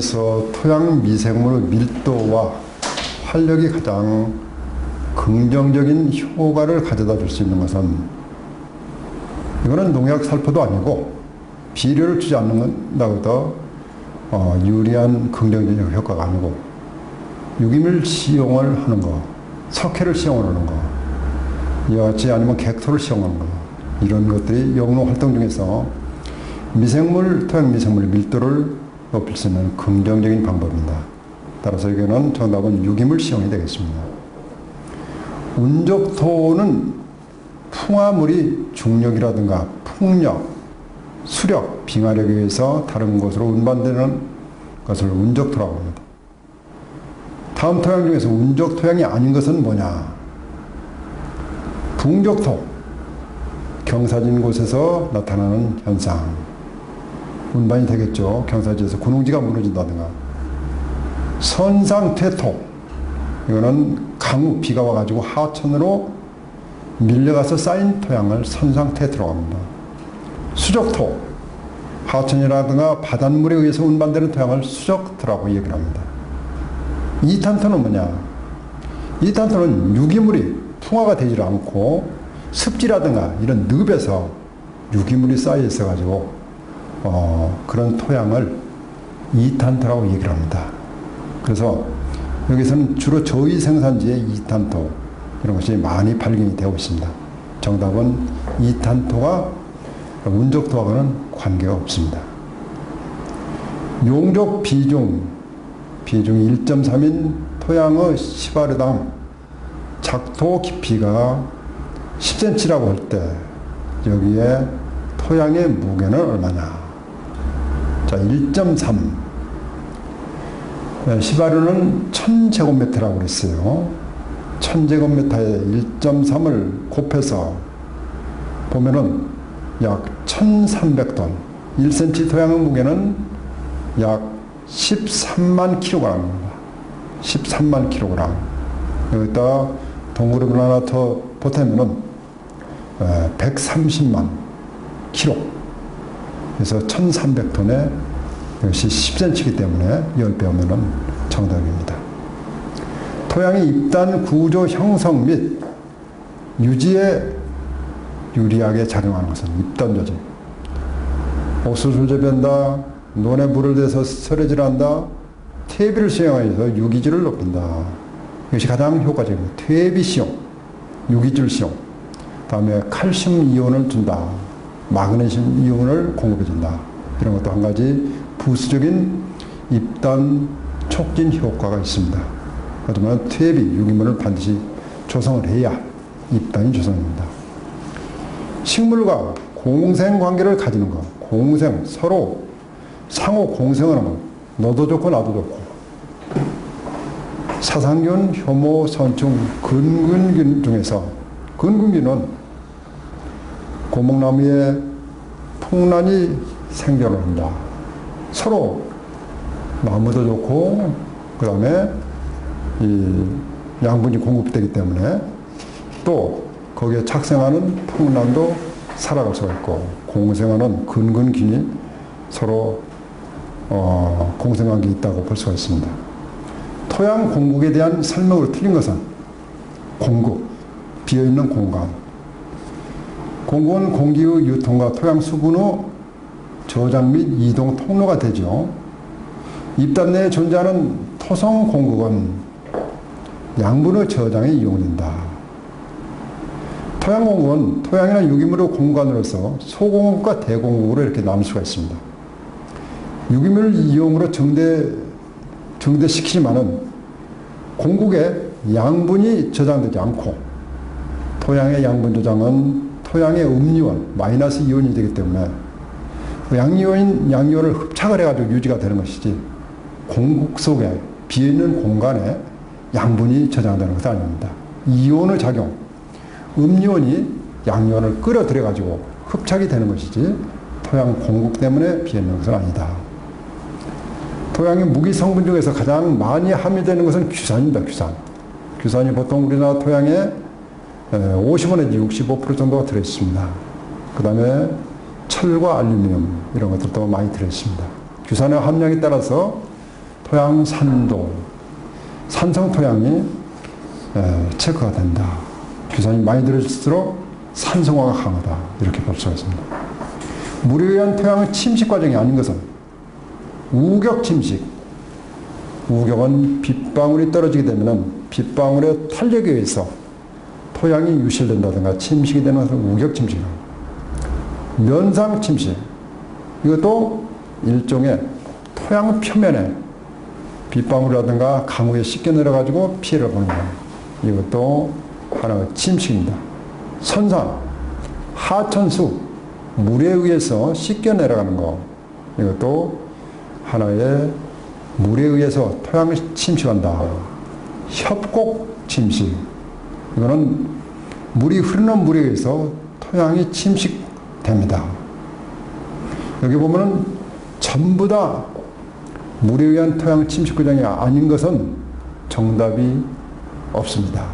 중에서 토양 미생물 밀도와 활력이 가장 긍정적인 효과를 가져다 줄 수 있는 것은 이거는 농약 살포도 아니고 비료를 주지 않는다고 더 어, 유리한 긍정적인 효과가 아니고 유기물 시용을 하는 거, 석회를 시용하는 거, 이와 같이 아니면 객토를 시용하는 거 이런 것들이 영농 활동 중에서 미생물, 토양 미생물 밀도를 높일 수 있는 긍정적인 방법입니다. 따라서 이거는 정답은 유기물 시용이 되겠습니다. 운적토는 풍화물이 중력이라든가 풍력, 수력, 빙하력에 의해서 다른 곳으로 운반되는 것을 운적토라고 합니다. 다음 토양 중에서 운적 토양이 아닌 것은 뭐냐? 붕적토, 경사진 곳에서 나타나는 현상. 운반이 되겠죠. 경사지에서 군웅지가 무너진다든가. 선상퇴토, 이거는 강우, 비가 와가지고 하천으로 밀려가서 쌓인 토양을 선상퇴토라고 합니다. 수적토, 하천이라든가 바닷물에 의해서 운반되는 토양을 수적토라고 얘기를 합니다. 이탄토는 뭐냐? 이탄토는 유기물이 풍화가 되질 않고 습지라든가 이런 늪에서 유기물이 쌓여 있어가지고 어, 그런 토양을 이탄토라고 얘기를 합니다. 그래서 여기서는 주로 저희 생산지의 이탄토 이런 것이 많이 발견이 되고 있습니다. 정답은 이탄토가 운적토하고는 관계가 없습니다. 용적 비중, 비중이 1.3인 토양의 시바르당 작토 깊이가 10cm라고 할 때 여기에 토양의 무게는 얼마냐? 자, 1.3. 네, 시바르는 1000제곱미터라고 그랬어요. 1000제곱미터에 1.3을 곱해서 보면은 약 1300톤. 1cm 토양의 무게는 약 13만 킬로그램입니다. 13만 킬로그램. 여기다 동그라미 하나 더 보태면은 130만 킬로. 그래서 1300톤에 이것이 10cm이기 때문에 10배 하면은 정답입니다. 토양의 입단 구조 형성 및 유지에 유리하게 작용하는 것은 입단 조직. 옥수수 재배한다, 논에 물을 대서 설해질한다, 퇴비를 수용하여서 유기질을 높인다. 이것이 가장 효과적입니다. 퇴비 시용, 유기질 시용, 다음에 칼슘 이온을 준다. 마그네슘 이온을 공급해준다. 이런 것도 한 가지 부수적인 입단 촉진 효과가 있습니다. 그렇지만 퇴비, 유기물을 반드시 조성을 해야 입단이 조성됩니다. 식물과 공생 관계를 가지는 것, 공생, 서로 상호 공생을 하면 너도 좋고 나도 좋고 사상균, 효모, 선충, 근근균 중에서 근근균은 고목나무에 풍란이 생존을 한다. 서로 나무도 좋고 그 다음에 이 양분이 공급되기 때문에 또 거기에 착생하는 풍란도 살아갈 수가 있고 공생하는 근근균이 서로 어, 공생관계 있다고 볼 수가 있습니다. 토양 공국에 대한 설명으로 틀린 것은 공국, 비어있는 공간. 공국은 공기의 유통과 토양 수분의 저장 및 이동 통로가 되죠. 입단 내에 존재하는 토성 공국은 양분의 저장에 이용된다. 토양 공국은 토양이나 유기물의 공간으로서 소공국과 대공국으로 이렇게 나눌 수가 있습니다. 유기물 이용으로 정대, 정대시키지만은 공국에 양분이 저장되지 않고 토양의 양분 저장은 토양의 음이온, 마이너스 이온이 되기 때문에 그 양이온, 양이온을 흡착을 해가지고 유지가 되는 것이지 공국 속에 비어있는 공간에 양분이 저장되는 것은 아닙니다. 이온의 작용, 음이온이 양이온을 끌어들여가지고 흡착이 되는 것이지 토양 공국 때문에 비어있는 것은 아니다. 토양의 무기 성분 중에서 가장 많이 함유되는 것은 규산입니다. 규산. 규산이 보통 우리나라 토양에 50원에서 65% 정도가 들어있습니다. 그 다음에 철과 알루미늄 이런 것들도 많이 들어있습니다. 규산의 함량에 따라서 토양 산도, 산성 토양이 에, 체크가 된다. 규산이 많이 들어질수록 산성화가 강하다. 이렇게 볼 수가 있습니다. 물에 의한 토양의 침식 과정이 아닌 것은 우격 침식. 우격은 빗방울이 떨어지게 되면 빗방울의 탄력에 의해서 토양이 유실된다든가 침식이 되는 것을 우격 침식이라고. 면상 침식. 이것도 일종의 토양 표면에 빗방울이라든가 강우에 씻겨 내려가지고 피해를 보는 거예요. 이것도 하나의 침식입니다. 선상, 하천수, 물에 의해서 씻겨 내려가는 거. 이것도 하나의 물에 의해서 토양을 침식한다. 협곡 침식. 이거는 물이 흐르는 물에 의해서 토양이 침식됩니다. 여기 보면은 전부 다 물에 의한 토양 침식 과정이 아닌 것은 정답이 없습니다.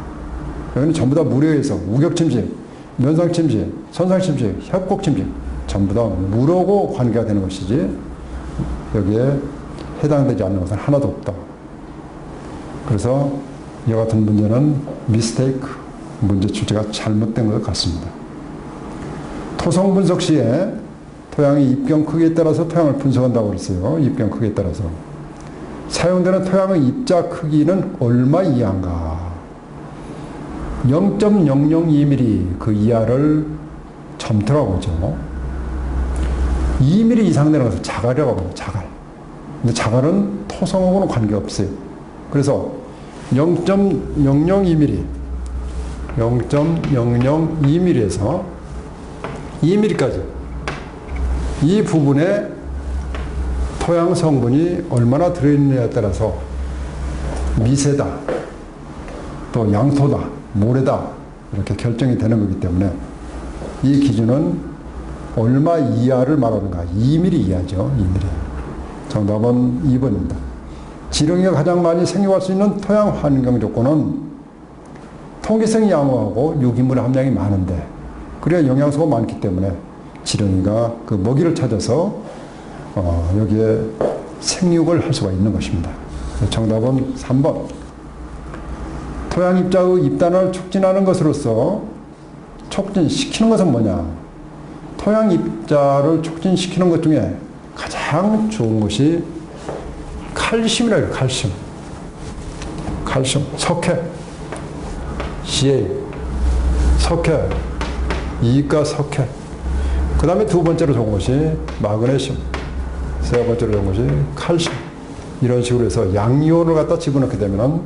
여기는 전부 다 물에 의해서 우격 침식, 면상 침식, 선상 침식, 협곡 침식 전부 다 물하고 관계가 되는 것이지 여기에 해당되지 않는 것은 하나도 없다. 그래서 이와 같은 문제는 미스테이크 문제 출제가 잘못된 것 같습니다. 토성 분석 시에 토양의 입경 크기에 따라서 토양을 분석한다고 그랬어요. 입경 크기에 따라서. 사용되는 토양의 입자 크기는 얼마 이하인가? 0.002mm 그 이하를 점토라고 하죠. 2mm 이상 것을 자갈이라고 합니다. 자갈. 근데 자갈은 토성하고는 관계없어요. 그래서 0.002mm, 0.002mm에서 2mm까지 이 부분에 토양 성분이 얼마나 들어있느냐에 따라서 미세다, 또 양토다, 모래다 이렇게 결정이 되는 거기 때문에 이 기준은 얼마 이하를 말하는가? 2mm 이하죠. 2mm. 정답은 2번입니다. 지렁이가 가장 많이 생겨갈 수 있는 토양 환경 조건은 통기성이 양호하고 유기물 함량이 많은데 그래야 영양소가 많기 때문에 지렁이가 그 먹이를 찾아서 어, 여기에 생육을 할 수가 있는 것입니다. 정답은 3번. 토양 입자의 입단을 촉진하는 것으로서 촉진시키는 것은 뭐냐? 토양 입자를 촉진시키는 것 중에 가장 좋은 것이 칼슘이라 해요, 칼슘. 칼슘, 석회, CA, 석회, 이가 석회. 그 다음에 두 번째로 좋은 것이 마그네슘. 세 번째로 좋은 것이 칼슘. 이런 식으로 해서 양이온을 갖다 집어넣게 되면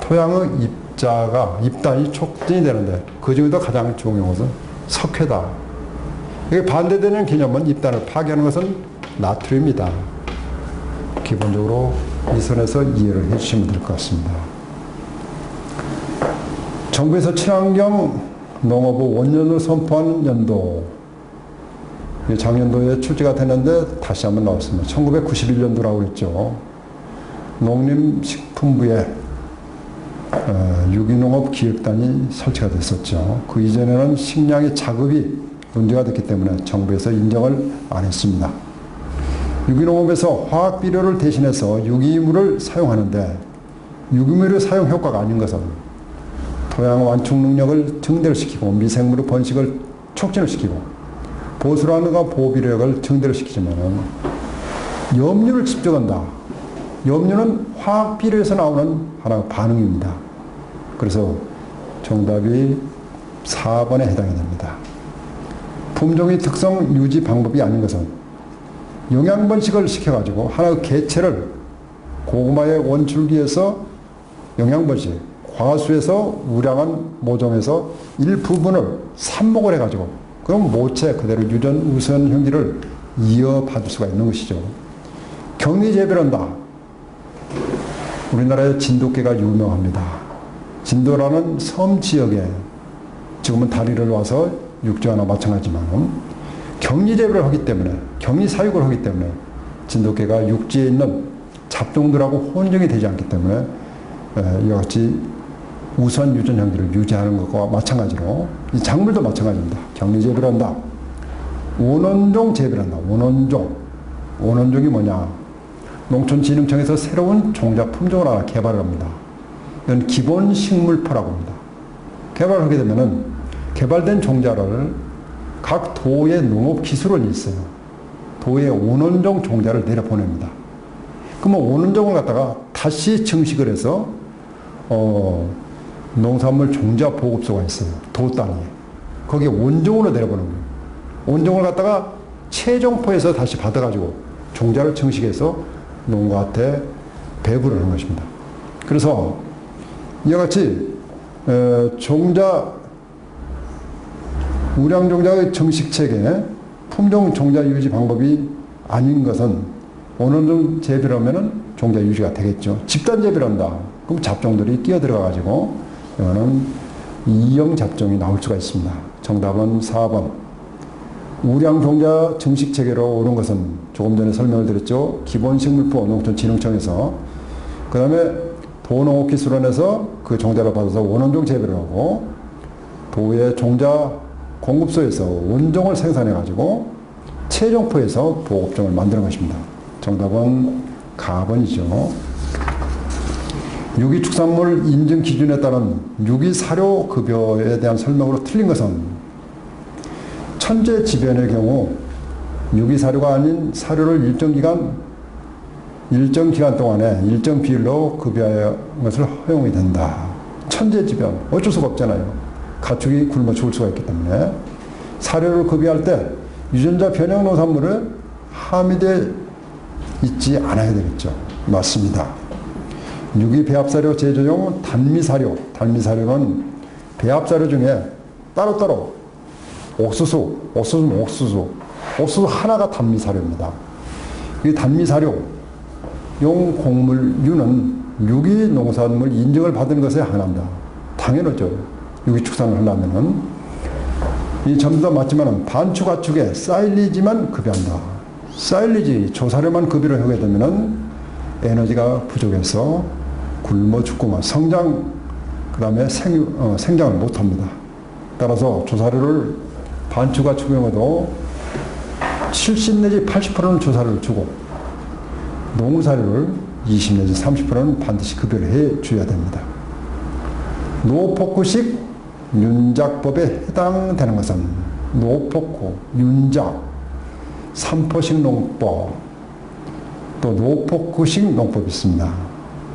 토양의 입자가, 입단이 촉진이 되는데 그 중에도 가장 좋은 것은 석회다. 이게 반대되는 개념은 입단을 파괴하는 것은 나트륨이다. 기본적으로 이 선에서 이해를 해주시면 될 것 같습니다. 정부에서 친환경 농업의 원년을 선포한 연도 작년도에 출제가 됐는데 다시 한번 나왔습니다. 1991년도라고 했죠. 농림식품부에 어, 유기농업 기획단이 설치가 됐었죠. 그 이전에는 식량의 자급이 문제가 됐기 때문에 정부에서 인정을 안 했습니다. 유기농업에서 화학 비료를 대신해서 유기물을 사용하는데 유기물의 사용 효과가 아닌 것은 토양 완충 능력을 증대를 시키고 미생물의 번식을 촉진을 시키고 보수라는가 보호비력을 증대를 시키지만은 염류를 집중한다. 염류는 화학 비료에서 나오는 하나의 반응입니다. 그래서 정답이 4번에 해당이 됩니다. 품종의 특성 유지 방법이 아닌 것은 영양 번식을 시켜가지고 하나의 개체를 고구마의 원줄기에서 영양 번식, 과수에서 우량한 모종에서 일부분을 삽목을 해가지고 그럼 모체 그대로 유전 우선 형질을 이어받을 수가 있는 것이죠. 격리 재배한다. 우리나라의 진돗개가 유명합니다. 진도라는 섬 지역에 지금은 다리를 와서 육지와나 마찬가지지만 격리 재배를 하기 때문에 격리 사육을 하기 때문에 진돗개가 육지에 있는 잡종들하고 혼종이 되지 않기 때문에 이와 같이 우선 유전 형질을 유지하는 것과 마찬가지로 이 작물도 마찬가지입니다. 격리 재배를 한다. 원원종 재배를 한다. 원원종. 원원종이 뭐냐? 농촌진흥청에서 새로운 종자 품종을 하나 개발을 합니다. 이건 기본 식물포라고 합니다. 개발을 하게 되면은 개발된 종자를 각 도의 농업 기술원이 있어요. 도의 원원종 종자를 내려보냅니다. 그러면 원원종을 갖다가 다시 증식을 해서 어, 농산물 종자 보급소가 있어요. 도 땅에. 거기에 원종으로 내려보는 거예요. 원종을 갖다가 최종포에서 다시 받아가지고 종자를 증식해서 농가한테 배부를 하는 것입니다. 그래서 이와 같이 에, 종자 우량 종자의 정식 체계 품종 종자 유지 방법이 아닌 것은 어느 정도 재배를 하면은 종자 유지가 되겠죠. 집단 재배를 한다. 그럼 잡종들이 끼어 들어가 가지고 이거는 이형 잡종이 나올 수가 있습니다. 정답은 4번. 우량 종자 정식 체계로 오는 것은 조금 전에 설명을 드렸죠. 기본식물포 농촌진흥청에서 그 다음에 도농업기술원에서 그 종자를 받아서 원원종 재배를 하고 도의 종자 공급소에서 원종을 생산해 가지고 최종포에서 보급종을 만드는 것입니다. 정답은 가번이죠. 유기축산물 인증 기준에 따른 유기사료 급여에 대한 설명으로 틀린 것은 천재 지변의 경우 유기사료가 아닌 사료를 일정 기간 일정 기간 동안에 일정 비율로 급여하는 것을 허용이 된다. 천재 지변 어쩔 수가 없잖아요. 가축이 굶어 죽을 수가 있기 때문에 사료를 급여할 때 유전자 변형 농산물을 함유돼 있지 않아야 되겠죠. 맞습니다. 유기 배합사료 제조용 단미사료, 단미사료는 배합사료 중에 따로따로 옥수수, 옥수수, 옥수수, 옥수수 하나가 단미사료입니다. 이 단미사료, 용 곡물류는 유기 농산물 인증을 받은 것에 하나입니다. 당연하죠. 유기 축산을 하려면은. 이다 맞지만 반추가축에 사일리지만 급여한다. 사일리지 조사료만 급여를 하게 되면은 에너지가 부족해서 굶어 죽고만 성장 그 다음에 생, 어, 생장을 못합니다. 따라서 조사료를 반추가축용해도 70 내지 80%는 조사료를 주고 농사료를 20 내지 30%는 반드시 급여를 해 줘야 됩니다. 노포구식 윤작법에 해당되는 것은 노포구, 윤작, 삼포식 농법, 또 노포구식 농법이 있습니다.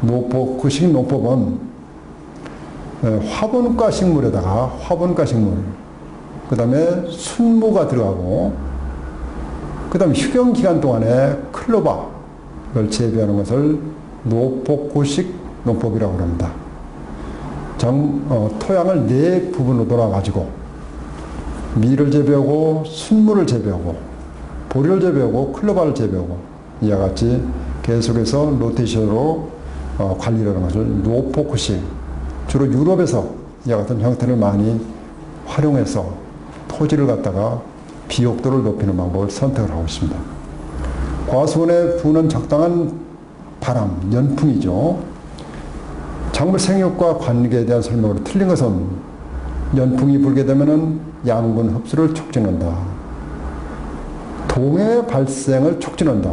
노포구식 농법은 어, 화분과 식물에다가 화분과 식물, 그 다음에 순모가 들어가고, 그 다음에 휴경 기간 동안에 클로바를 재배하는 것을 노포구식 농법이라고 합니다. 정, 어, 토양을 네 부분으로 돌아가지고 밀을 재배하고 순물을 재배하고 보리를 재배하고 클로바를 재배하고 이와 같이 계속해서 로테이션으로 어, 관리를 하는 것을 노포크식 주로 유럽에서 이와 같은 형태를 많이 활용해서 토지를 갖다가 비옥도를 높이는 방법을 선택을 하고 있습니다. 과수원에 부는 적당한 바람, 연풍이죠. 작물 생육과 관계에 대한 설명으로 틀린 것은 연풍이 불게 되면 양분 흡수를 촉진한다. 동해 발생을 촉진한다.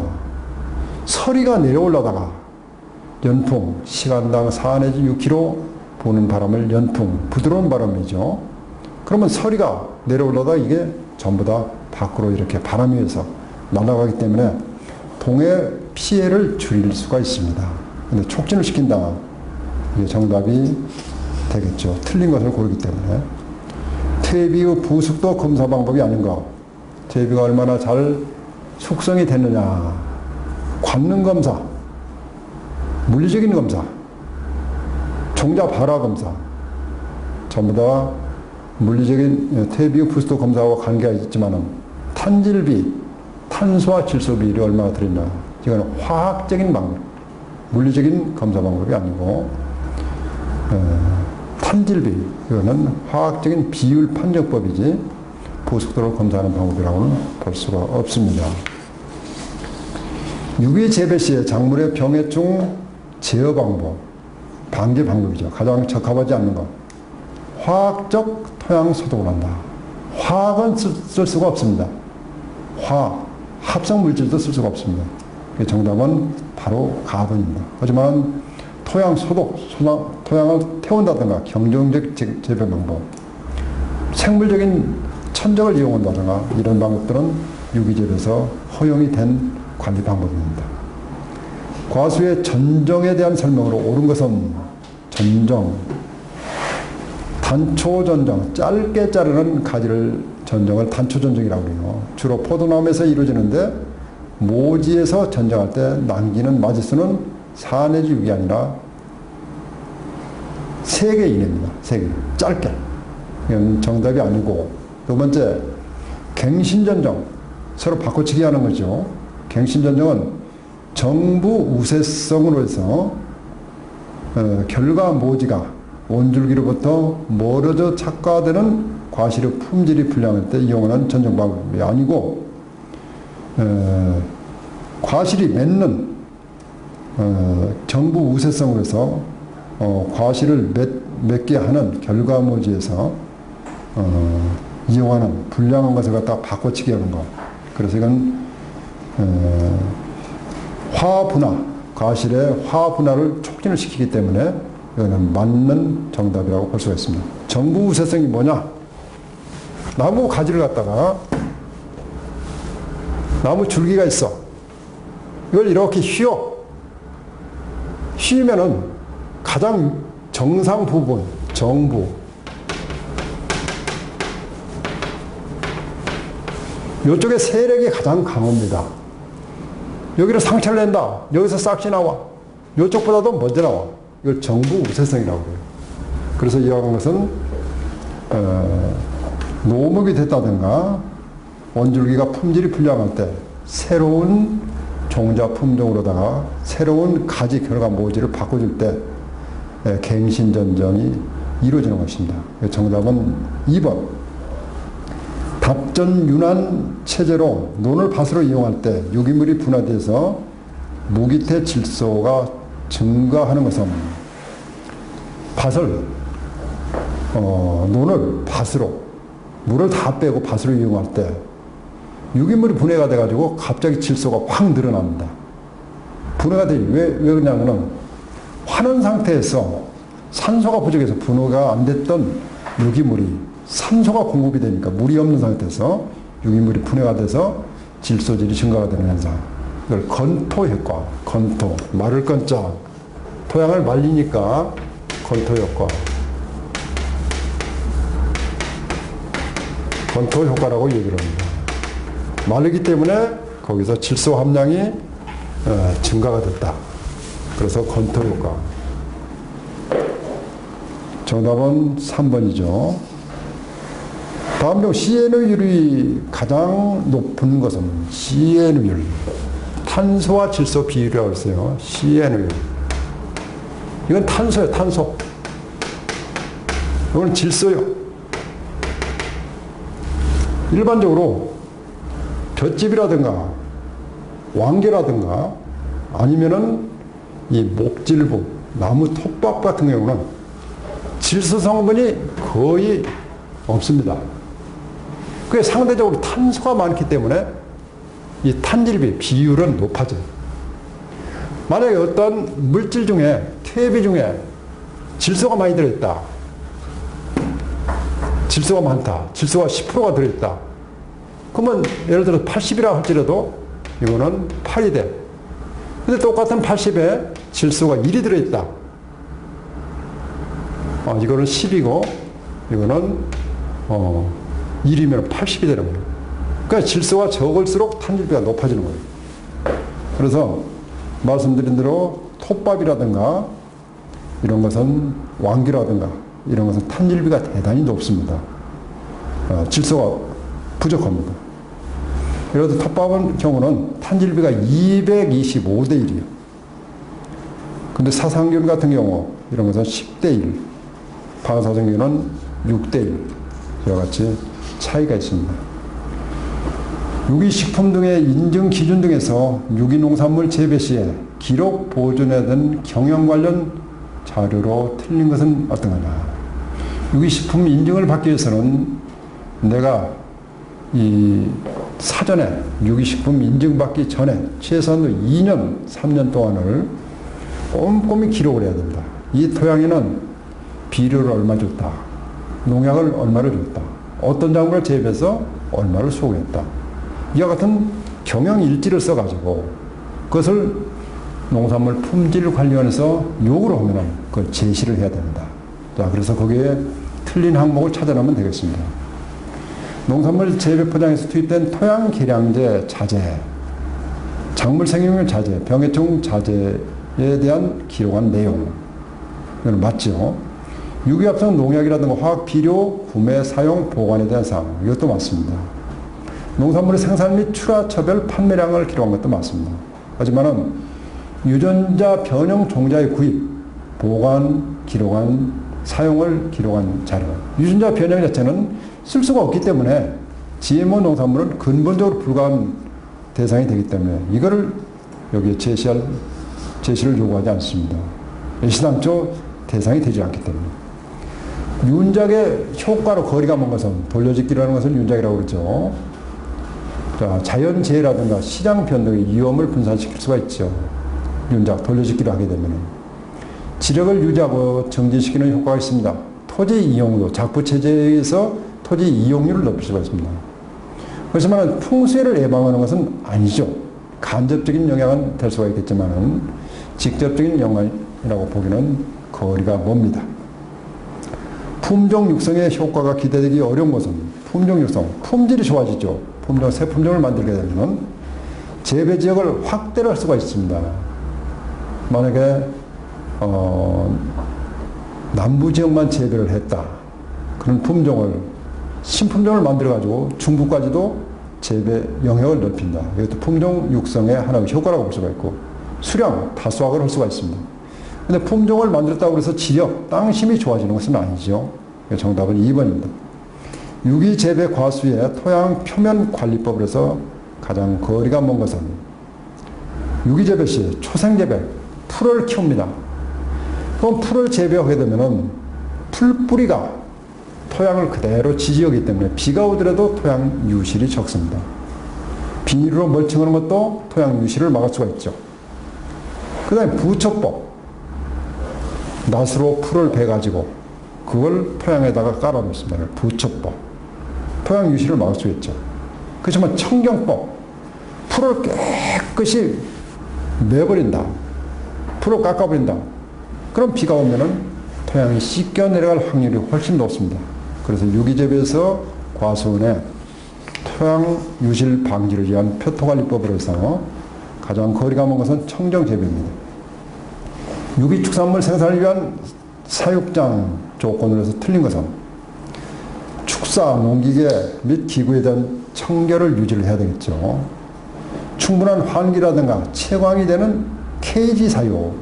서리가 내려올라다가 연풍, 시간당 4 내지 6km 부는 바람을 연풍, 부드러운 바람이죠. 그러면 서리가 내려올라다 이게 전부 다 밖으로 이렇게 바람 위에서 날아가기 때문에 동해 피해를 줄일 수가 있습니다. 근데 촉진을 시킨다. 정답이 되겠죠. 틀린 것을 고르기 때문에. 퇴비의 부숙도 검사 방법이 아닌 가. 퇴비가 얼마나 잘 숙성이 됐느냐. 관능 검사, 물리적인 검사, 종자 발화 검사. 전부 다 물리적인 퇴비의 부숙도 검사와 관계가 있지만은 탄질비, 탄소와 질소 비율이 얼마나 들었냐. 이거는 화학적인 방법, 물리적인 검사 방법이 아니고 어, 탄질비 이거는 화학적인 비율 판정법이지 보숙도를 검사하는 방법이라고는 볼 수가 없습니다. 유기 재배 시에 작물의 병해충 제어 방법, 방제 방법이죠. 가장 적합하지 않는 것. 화학적 토양 소독을 한다. 화학은 쓸, 쓸 수가 없습니다. 화학, 합성 물질도 쓸 수가 없습니다. 그 정답은 바로 가번입니다. 하지만 토양 소독, 소양, 토양을 태운다든가 경정적 재- 재배 방법, 생물적인 천적을 이용한다든가 이런 방법들은 유기재배에서 허용이 된 관리 방법입니다. 과수의 전정에 대한 설명으로 옳은 것은 전정, 단초 전정, 짧게 자르는 가지를 전정을 단초 전정이라고 해요. 주로 포도나무에서 이루어지는데 모지에서 전정할 때 남기는 마지수는 4 내지 6이 아니라 3개 이내입니다. 3개. 짧게. 이건 정답이 아니고 두 번째 갱신전정 서로 바꿔치기 하는 거죠. 갱신전정은 정부 우세성으로 해서 어, 결과 모지가 원줄기로부터 멀어져 착과되는 과실의 품질이 불량할 때 이용하는 전정 방법이 아니고 어, 과실이 맺는 어, 정부 우세성으로 해서 어, 과실을 맺, 맺게 하는 결과모지에서 어, 이용하는 불량한 것을 갖다 바꿔치기 하는 것. 그래서 이건 어, 화분화, 과실의 화분화를 촉진을 시키기 때문에 이거는 맞는 정답이라고 볼 수가 있습니다. 정부 우세성이 뭐냐? 나무 가지를 갖다가 나무 줄기가 있어. 이걸 이렇게 휘어. 휘면은 가장 정상 부분, 정부. 이쪽에 세력이 가장 강합니다. 여기를 상처를 낸다. 여기서 싹이 나와. 이쪽보다도 먼저 나와. 이걸 정부 우세성이라고 해요. 그래서 같은 것은 어, 노목이 됐다든가 원줄기가 품질이 불량할 때 새로운 종자 품종으로다가 새로운 가지 결과 모지를 바꿔줄 때 예, 갱신전정이 이루어지는 것입니다. 정답은 2번. 답전 윤환 체제로 논을 밭으로 이용할 때 유기물이 분화돼서 무기태 질소가 증가하는 것은 밭을 어, 논을 밭으로 물을 다 빼고 밭으로 이용할 때 유기물이 분해가 돼가지고 갑자기 질소가 확 늘어납니다. 분해가 돼. 왜, 왜 그러냐면은 환원 상태에서 산소가 부족해서 분해가 안 됐던 유기물이 산소가 공급이 되니까 물이 없는 상태에서 유기물이 분해가 돼서 질소질이 증가가 되는 현상. 이걸 건토 효과, 건토. 말을 건자. 토양을 말리니까 건토 효과. 건토 효과라고 얘기를 합니다. 마르기 때문에 거기서 질소 함량이 어, 증가가 됐다. 그래서 건토 효과. 정답은 3번이죠. 다음으로 CNO율이 가장 높은 것은 CNO율. 탄소와 질소 비율이라고 했어요. CNO율. 이건 탄소예요, 탄소. 이건 질소요. 일반적으로 볏짚이라든가 왕개라든가 아니면은 이 목질부, 나무 톱밥 같은 경우는 질소 성분이 거의 없습니다. 그게 상대적으로 탄소가 많기 때문에 이 탄질비 비율은 높아져요. 만약에 어떤 물질 중에 퇴비 중에 질소가 많이 들어있다. 질소가 많다. 질소가 10%가 들어있다. 그러면 예를 들어 80이라 할지라도 이거는 8이 돼. 근데 똑같은 80에 질소가 1이 들어있다. 어, 이거는 10이고 이거는 어, 1이면 80이 되는 거예요. 그러니까 질소가 적을수록 탄질비가 높아지는 거예요. 그래서 말씀드린 대로 톱밥이라든가 이런 것은 왕기라든가 이런 것은 탄질비가 대단히 높습니다. 어, 질소가 부족합니다. 예를 들어 톱밥은 경우는 탄질비가 225대 1이에요. 근데 사상균 같은 경우 이런 것은 10대 1, 방사성균은 6대 1 이와 같이 차이가 있습니다. 유기식품 등의 인증 기준 등에서 유기농산물 재배 시에 기록 보존에 든 경영 관련 자료로 틀린 것은 어떤 거냐. 유기식품 인증을 받기 위해서는 내가 이 사전에 유기식품 인증받기 전에 최소한도 2년, 3년 동안을 꼼꼼히 기록을 해야 됩니다. 이 토양에는 비료를 얼마 줬다. 농약을 얼마를 줬다. 어떤 작물을 재배해서 얼마를 수확했다. 이와 같은 경영 일지를 써가지고 그것을 농산물 품질관리원에서 요구를 하면 그 제시를 해야 됩니다. 자, 그래서 거기에 틀린 항목을 찾아내면 되겠습니다. 농산물 재배 포장에서 투입된 토양 계량제 자재, 작물 생육률 자재, 병해충 자재에 대한 기록한 내용. 이건 맞죠? 유기합성 농약이라든가 화학 비료 구매, 사용, 보관에 대한 사항. 이것도 맞습니다. 농산물의 생산 및 출하, 처별, 판매량을 기록한 것도 맞습니다. 하지만은 유전자 변형 종자의 구입, 보관, 기록한, 사용을 기록한 자료. 유전자 변형 자체는 쓸 수가 없기 때문에 GMO 농산물은 근본적으로 불가한 대상이 되기 때문에 이거를 여기에 제시할, 제시를 요구하지 않습니다. 시당초 대상이 되지 않기 때문에. 윤작의 효과로 거리가 먼 것은 돌려짓기라는 것은 윤작이라고 그러죠. 자, 자연재해라든가 시장 변동의 위험을 분산시킬 수가 있죠. 윤작, 돌려짓기를 하게 되면. 지력을 유지하고 정진시키는 효과가 있습니다. 토지 이용도, 작부체제에서 토지 이용률을 높일 수가 있습니다. 그렇지만 풍수해를 예방하는 것은 아니죠. 간접적인 영향은 될 수가 있겠지만 직접적인 영향이라고 보기는 거리가 멉니다. 품종 육성의 효과가 기대되기 어려운 것은 품종 육성, 품질이 좋아지죠. 품종, 새 품종을 만들게 되면 재배 지역을 확대를 할 수가 있습니다. 만약에 어, 남부 지역만 재배를 했다. 그런 품종을 신품종을 만들어 가지고 중부까지도 재배 영역을 넓힌다. 이것도 품종 육성의 하나의 효과라고 볼 수가 있고 수량 다수확을 할 수가 있습니다. 근데 품종을 만들었다고 해서 지력, 땅심이 좋아지는 것은 아니죠. 정답은 2번입니다. 유기 재배 과수의 토양 표면 관리법을 해서 가장 거리가 먼 것은 유기 재배 시 초생 재배, 풀을 키웁니다. 그럼 풀을 재배하게 되면은 풀뿌리가 토양을 그대로 지지하기 때문에 비가 오더라도 토양 유실이 적습니다. 비닐로 멀칭하는 것도 토양 유실을 막을 수가 있죠. 그 다음에 부초법. 낫으로 풀을 베가지고 그걸 토양에다가 깔아놓습니다. 부초법. 토양 유실을 막을 수 있죠. 그렇지만 청경법. 풀을 깨끗이 내버린다. 풀을 깎아버린다. 그럼 비가 오면은 토양이 씻겨 내려갈 확률이 훨씬 높습니다. 그래서 유기재배에서 과수원에 토양 유실 방지를 위한 표토관리법을 해서 가장 거리가 먼 것은 청정재배입니다. 유기축산물 생산을 위한 사육장 조건으로서 틀린 것은 축사, 농기계 및 기구에 대한 청결을 유지를 해야 되겠죠. 충분한 환기라든가 채광이 되는 케이지 사육.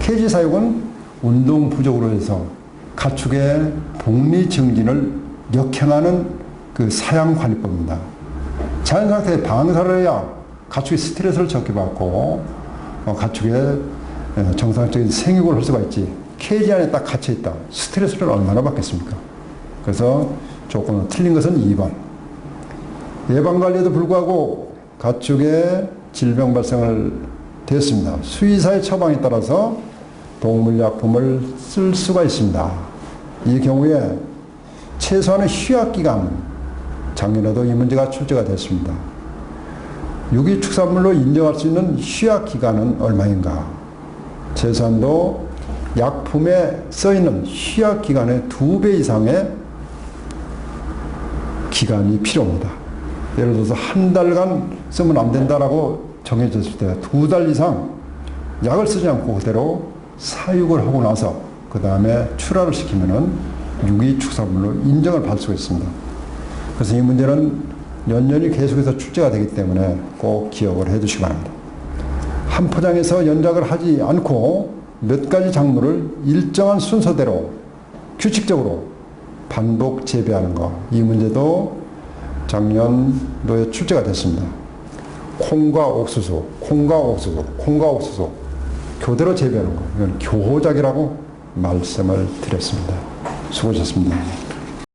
케이지 사육은 운동 부족으로 해서 가축의 복리 증진을 역행하는 그 사양 관리법입니다. 자연 상태에 방사를 해야 가축이 스트레스를 적게 받고 어, 가축의 정상적인 생육을 할 수가 있지. 케이지 안에 딱 갇혀 있다. 스트레스를 얼마나 받겠습니까? 그래서 조건은 틀린 것은 2번. 예방 관리에도 불구하고 가축의 질병 발생을 됐습니다. 수의사의 처방에 따라서 동물약품을 쓸 수가 있습니다. 이 경우에 최소한의 휴약기간, 작년에도 이 문제가 출제가 됐습니다. 유기축산물로 인정할 수 있는 휴약기간은 얼마인가? 최소한도 약품에 써있는 휴약 기간의 두 배 이상의 기간이 필요합니다. 예를 들어서 한 달간 쓰면 안 된다라고 정해졌을 때 두 달 이상 약을 쓰지 않고 그대로 사육을 하고 나서 그 다음에 출하를 시키면은 유기축산물로 인정을 받을 수가 있습니다. 그래서 이 문제는 연년이 계속해서 출제가 되기 때문에 꼭 기억을 해 두시기 바랍니다. 한 포장에서 연작을 하지 않고 몇 가지 작물을 일정한 순서대로 규칙적으로 반복 재배하는 것. 이 문제도 작년도에 출제가 됐습니다. 콩과 옥수수, 콩과 옥수수, 콩과 옥수수 교대로 재배하는 것. 이건 교호작이라고 말씀을 드렸습니다. 수고하셨습니다.